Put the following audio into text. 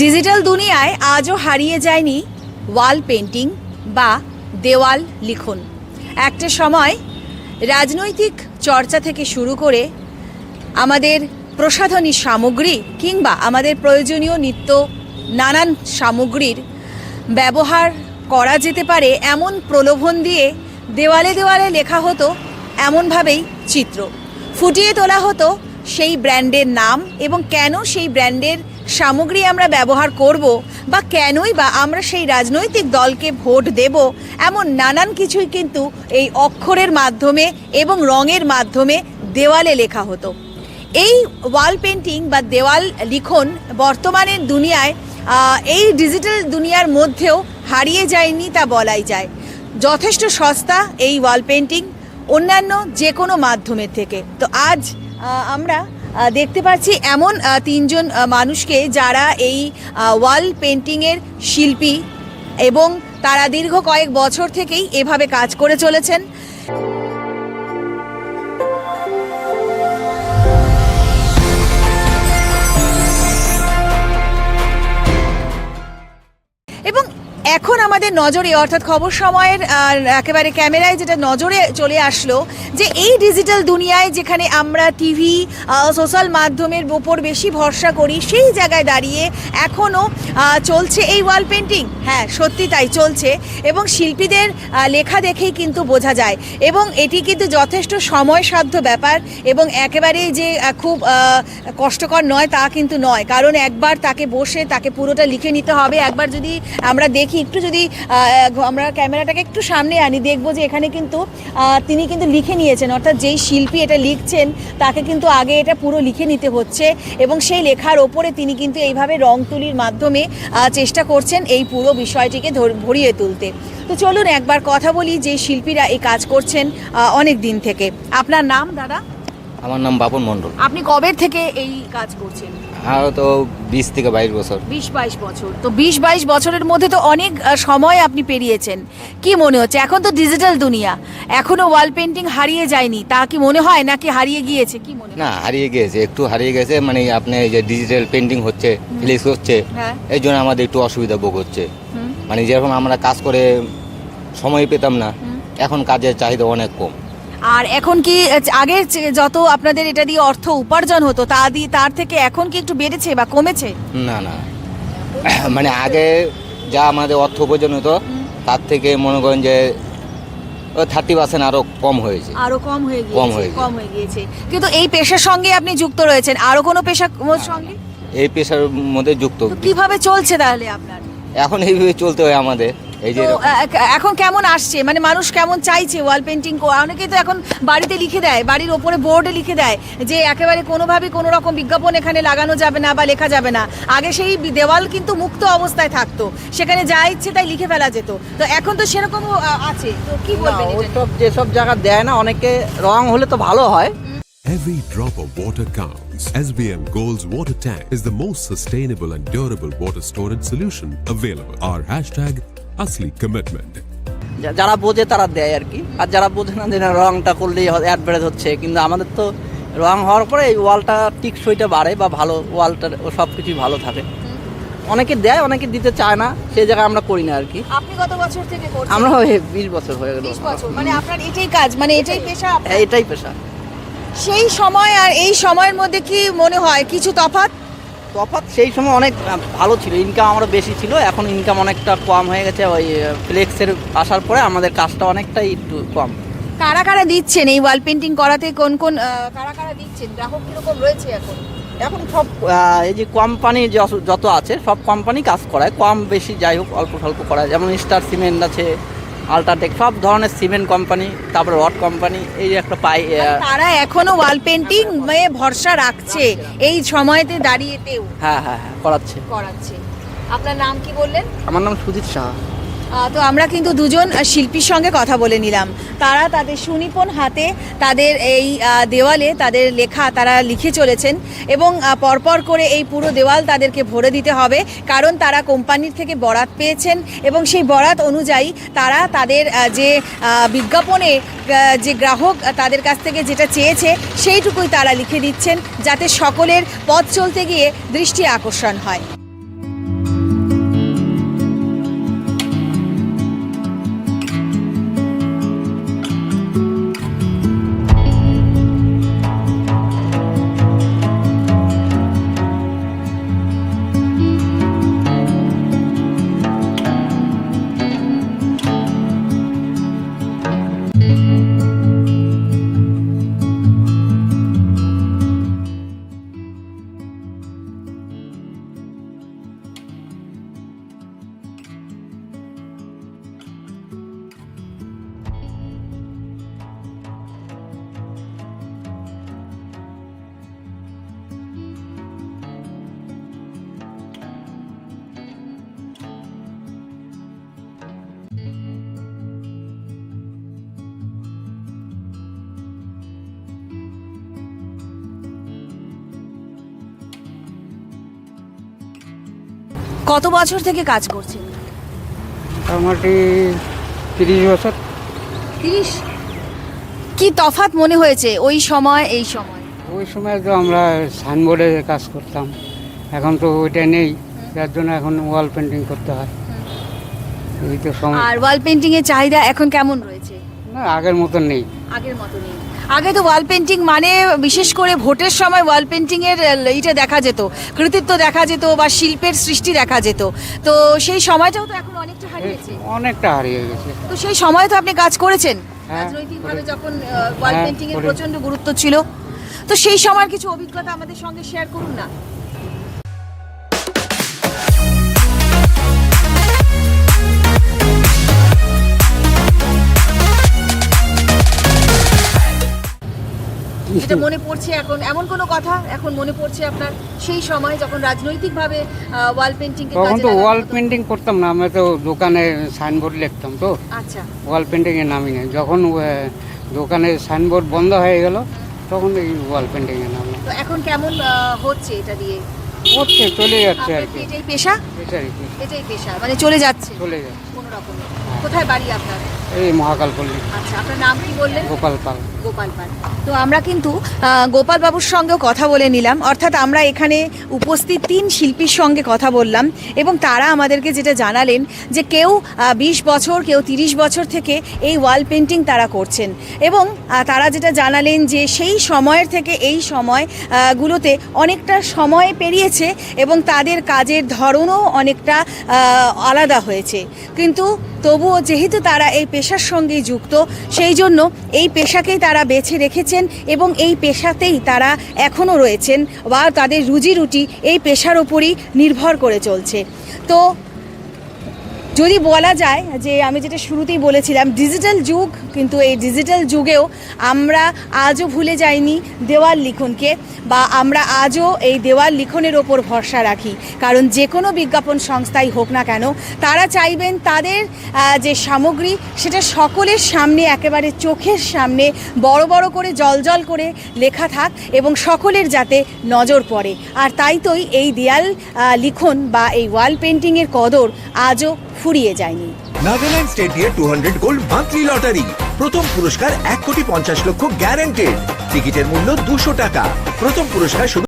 Digital দুনিয়ায় আজও হারিয়ে যায়নি ওয়াল পেন্টিং বা দেওয়াল লিখন। একটা সময় রাজনৈতিক চর্চা থেকে শুরু করে আমাদের প্রসাধনী সামগ্রী কিংবা আমাদের প্রয়োজনীয় নিত্য নানান সামগ্রীর ব্যবহার করা যেতে পারে এমন প্রলোভন দিয়ে দেওয়ালে দেওয়ালে লেখা হতো এমনভাবেই চিত্র। ফুটিয়ে তোলা হতো সেই ব্র্যান্ডের নাম এবং কেন সেই ব্র্যান্ডের সামগ্রী আমরা ব্যবহার করব বা কেনই বা আমরা সেই রাজনৈতিক দলকে ভোট দেব, এমন নানান কিছুই কিন্তু এই অক্ষরের মাধ্যমে এবং রঙের মাধ্যমে দেওয়ালে লেখা হতো। এই ওয়াল পেন্টিং বা দেওয়াল লিখন বর্তমানের দুনিয়ায় এই ডিজিটাল দুনিয়ার মধ্যেও হারিয়ে যায়নি তা বলাই যায়। যথেষ্ট সস্তা এই ওয়াল পেন্টিং অন্যান্য যে কোনো মাধ্যমের থেকে। তো আজ আমরা দেখতে পাচ্ছি এমন তিনজন মানুষকে যারা এই ওয়াল পেন্টিংয়ের শিল্পী এবং তারা দীর্ঘ কয়েক বছর থেকেই এভাবে কাজ করে চলেছেন। এবং এখন আমাদের নজরে, অর্থাৎ খবর সময়ের একেবারে ক্যামেরায় যেটা নজরে চলে আসলো, যে এই ডিজিটাল দুনিয়ায় যেখানে আমরা টিভি সোশ্যাল মাধ্যমের ওপর বেশি ভরসা করি, সেই জায়গায় দাঁড়িয়ে এখনও চলছে এই ওয়াল পেন্টিং হ্যাঁ সত্যি তাই চলছে এবং শিল্পীদের লেখা দেখেই কিন্তু বোঝা যায়। এবং এটি কিন্তু যথেষ্ট সময়সাধ্য ব্যাপার এবং একেবারে যে খুব কষ্টকর নয় তা কিন্তু নয়। কারণ একবার তাকে বসে তাকে পুরোটা লিখে নিতে হবে। একবার যদি আমরা দেখি একটু যদি আমরা ক্যামেরাটাকে একটু সামনে আনি দেখব যে এখানে কিন্তু তিনি কিন্তু লিখে নিয়েছেন। অর্থাৎ যেই শিল্পী এটা লিখছেন তাকে কিন্তু আগে এটা পুরো লিখে নিতে হচ্ছে এবং সেই লেখার ওপরে তিনি কিন্তু এইভাবে রং তুলির মাধ্যমে চেষ্টা করছেন এই পুরো বিষয়টিকে ভরিয়ে তুলতে। তো চলুন একবার কথা বলি যে শিল্পীরা এই কাজ করছেন অনেক দিন থেকে। আপনার নাম দাদা? আমার নাম বাপন মণ্ডল। আপনি কবে থেকে এই কাজ করছেন? আমার তো বিশ থেকে বাইশ বছর। বিশ বাইশ বছর। তো বিশ বাইশ বছরের মধ্যে তো অনেক সময় আপনি পেরিয়েছেন। কি মনে হচ্ছে? এখন তো ডিজিটাল দুনিয়া। এখনও ওয়াল পেন্টিং হারিয়ে যায়নি। তা কি মনে হয় নাকি হারিয়ে গিয়েছে? কি মনে না হারিয়ে গিয়েছে একটু হারিয়ে গেছে মানে আপনি এই যে ডিজিটাল পেন্টিং হচ্ছে ফ্লেক্স হচ্ছে হ্যাঁ। এই জন্য আমাদের একটু অসুবিধা ভোগ হচ্ছে। মানে যেরকম আমরা কাজ করে সময় পেতাম না এখন কাজের চাহিদা অনেক কম। আর এখন কি আগে যত আপনাদের এটা দিয়ে অর্থ উপার্জন হতো তা দিয়ে তার থেকে এখন কি একটু বেড়েছে বা কমেছে? না না। মানে আগে যা আমাদের অর্থ উপার্জন হতো তার থেকে মনে করেন যে থার্টি পার্সেন্ট আরও কম হয়েছে। আরও কম হয়ে গিয়েছে কম হয়ে। কম হয়ে গিয়েছে। কিন্তু এই পেশার সঙ্গে আপনি যুক্ত রয়েছেন আরও কোনো পেশার সঙ্গে? এই পেশার মধ্যে যুক্ত। কীভাবে চলছে তাহলে আপনার? এখন এইভাবে চলতে হয় আমাদের। এই যে এখন কেমন আসছে? মানে মানুষ কেমন চাইছে ওয়াল পেন্টিং অনেকেই তো এখন বাড়িতে লিখে দেয় বাড়ির ওপরে বোর্ডে লিখে দেয় যে একেবারে কোনোভাবে কোনো রকম বিজ্ঞাপন এখানে লাগানো যাবে না বা লেখা যাবে না। আগে সেই দেওয়াল কিন্তু মুক্ত অবস্থায় থাকতো সেখানে যা ইচ্ছে তাই লিখে ফেলা যেত। তো এখন তো সেরকমও আ, আছে। তো কি বলবেন এটা ওইসব যেসব জায়গা দেয় না অনেকে রং হলে তো ভালো হয়। Every drop of water counts. SBM Gold's water tank is the most sustainable and durable water storage solution available. Our hashtag Commitment. যা- যারা বোঝে তারা দেয় আর কি। আর যারা বোঝে না যে না, রংটা করলেই অ্যাডভারেজ হচ্ছে। কিন্তু আমাদের তো রং হওয়ার পরে এই ওয়ালটা টিকসইটা বাড়ে বা ভালো ওয়ালটার সব কিছুই ভালো থাকে। অনেকে দেয় অনেকে দিতে চায় না সেই জায়গায় আমরা করি না আর কি। আপনি কত বছর থেকে করছেন? আমরা ওই বিশ বছর হয়ে গেল। 20 বছর মানে আপনার এটাই কাজ মানে এটাই পেশা আপনার? হ্যাঁ, এটাই পেশা। সেই সময় আর এই সময়ের মধ্যে কি মনে হয় কিছু তফাৎ? তফাৎ সেই সময় অনেক ভালো ছিল ইনকাম আমরা বেশি ছিল এখন ইনকাম অনেকটা কম হয়ে গেছে ওই ফ্লেক্সের আসার পরে আমাদের কাজটা অনেকটাই একটু কম। কারা কারা দিচ্ছেন এই ওয়াল পেন্টিং করাতে? কোন কোন কারা কারা দিচ্ছেন? গ্রাহক কীরকম রয়েছে এখন? এখন সব এই যে কোম্পানি যত- আছে সব কোম্পানি কাজ করায় কম বেশি যাই হোক অল্প স্বল্প করায়। যেমন স্টার সিমেন্ট আছে আল্ট্রাটেক সব ধরনের সিমেন্ট কোম্পানি তারপরে রড কোম্পানি এই একটা পাই তারা এখনও ওয়াল পেন্টিং ভরসা রাখছে। এই সময়তে দাঁড়িয়েতেও। হ্যাঁ হ্যাঁ হ্যাঁ করাচ্ছে। করাচ্ছে। আপনার নাম কি বললেন? আমার নাম সুজিত সাহা তো আমরা কিন্তু দুজন শিল্পীর সঙ্গে কথা বলে নিলাম। তারা তাদের সুনিপুণ হাতে, তাদের এই দেওয়ালে তাদের লেখা তারা লিখে চলেছেন এবং পরপর করে এই পুরো দেওয়াল তাদেরকে ভরে দিতে হবে, কারণ তারা কোম্পানির থেকে বরাত পেয়েছেন এবং সেই বরাত অনুযায়ী তারা তাদের যে বিজ্ঞাপনে যে গ্রাহক তাদের কাছ থেকে যেটা চেয়েছে সেইটুকুই তারা লিখে দিচ্ছেন, যাতে সকলের পথ চলতে গিয়ে দৃষ্টি আকর্ষণ হয়। কত বছর থেকে কাজ করছেন? মোটামুটি তিরিশ বছর। তিরিশ? কি তফাৎ মনে হয়েছে ওই সময় এই সময়? ওই সময় তো আমরা সাইনবোর্ডে কাজ করতাম। এখন তো ওইটা নেই যার জন্য এখন ওয়াল পেন্টিং করতে হয়। এই তো সময়। আর ওয়াল পেন্টিং এর চাহিদা এখন কেমন রয়েছে? না আগের মতন নেই। আগের মতো নেই। আগে তো ওয়াল পেন্টিং মানে বিশেষ করে ভোটের সময় ওয়াল পেন্টিং এর এইটা দেখা যেত কৃতিত্ব দেখা যেত বা শিল্পের সৃষ্টি দেখা যেত। তো সেই সময়টাও তো এখন অনেকটা হারিয়েছে। অনেকটা হারিয়ে গেছে। তো সেই সময় তো আপনি কাজ করেছেন? হ্যাঁ, রাজনৈতিকভাবে যখন ওয়াল হ্যাঁ, পেন্টিং এর প্রচণ্ড গুরুত্ব ছিল। তো সেই সময়ের কিছু অভিজ্ঞতা আমাদের সঙ্গে শেয়ার করুন না। যেটা মনে পড়ছে এখন এমন কোনো কথা এখন মনে পড়ছে আপনার? সেই সময় যখন রাজনৈতিকভাবে ওয়াল পেন্টিং তখন তো ওয়াল পেন্টিং করতাম না আমরা তো দোকানে সাইনবোর্ড লিখতাম তো। আচ্ছা। ওয়াল পেন্টিংয়ে নামি না যখন আহ, দোকানে সাইনবোর্ড বন্ধ হয়ে গেল তখন এই ওয়াল পেন্টিংয়ে নামলাম। তো এখন কেমন হচ্ছে এটা দিয়ে? হচ্ছে চলে যাচ্ছে আর কি। এটাই পেশা? এটাই এটাই পেশা মানে চলে যাচ্ছে। চলে যাচ্ছে। কোনো রকমে কোথায় বাড়ি আপনার? এই মহাকাল পল্লী। আচ্ছা আপনার নাম কি বললেন? গোপাল পাল। গোপাল পাল। তো আমরা কিন্তু গোপাল বাবুর সঙ্গেও কথা বলে নিলাম। অর্থাৎ আমরা এখানে উপস্থিত তিন শিল্পীর সঙ্গে কথা বললাম এবং তারা আমাদেরকে যেটা জানালেন যে কেউ বিশ বছর, কেউ তিরিশ বছর থেকে এই ওয়াল পেন্টিং তারা করছেন। এবং তারা যেটা জানালেন যে সেই সময়ের থেকে এই সময় গুলোতে অনেকটা সময় পেরিয়েছে এবং তাদের কাজের ধরনও অনেকটা আলাদা হয়েছে। কিন্তু তবুও যেহেতু তারা এই পেশার সঙ্গে যুক্ত, সেই জন্য এই পেশাকেই তারা বেছে রেখেছেন এবং এই পেশাতেই তারা এখনও রয়েছেন বা তাদের রুজি রুটি এই পেশার ওপরই নির্ভর করে চলছে। তো যদি বলা যায় যে আমি যেটা শুরুতেই বলেছিলাম ডিজিটাল যুগ, কিন্তু এই ডিজিটাল যুগেও আমরা আজও ভুলে যাইনি দেওয়াল লিখনকে বা আমরা আজও এই দেওয়াল লিখনের ওপর ভরসা রাখি। কারণ যে কোনো বিজ্ঞাপন সংস্থাই হোক না কেন, তারা চাইবেন তাদের যে সামগ্রী, সেটা সকলের সামনে, একেবারে চোখের সামনে বড় বড় করে, জলজল করে লেখা থাক এবং সকলের যাতে নজর পড়ে। আর তাই তোই এই দেয়াল লিখন বা এই ওয়াল পেন্টিংয়ের কদর আজও ফুরিয়ে যায়নি। নাগাল্যান্ড স্টেট দিয়ে two hundred gold monthly lottery. প্রথম পুরস্কার এক কোটি পঞ্চাশ লক্ষ গ্যারান্টেড টিকিটের মূল্য দুশো টাকা। প্রথম পুরস্কার শুধু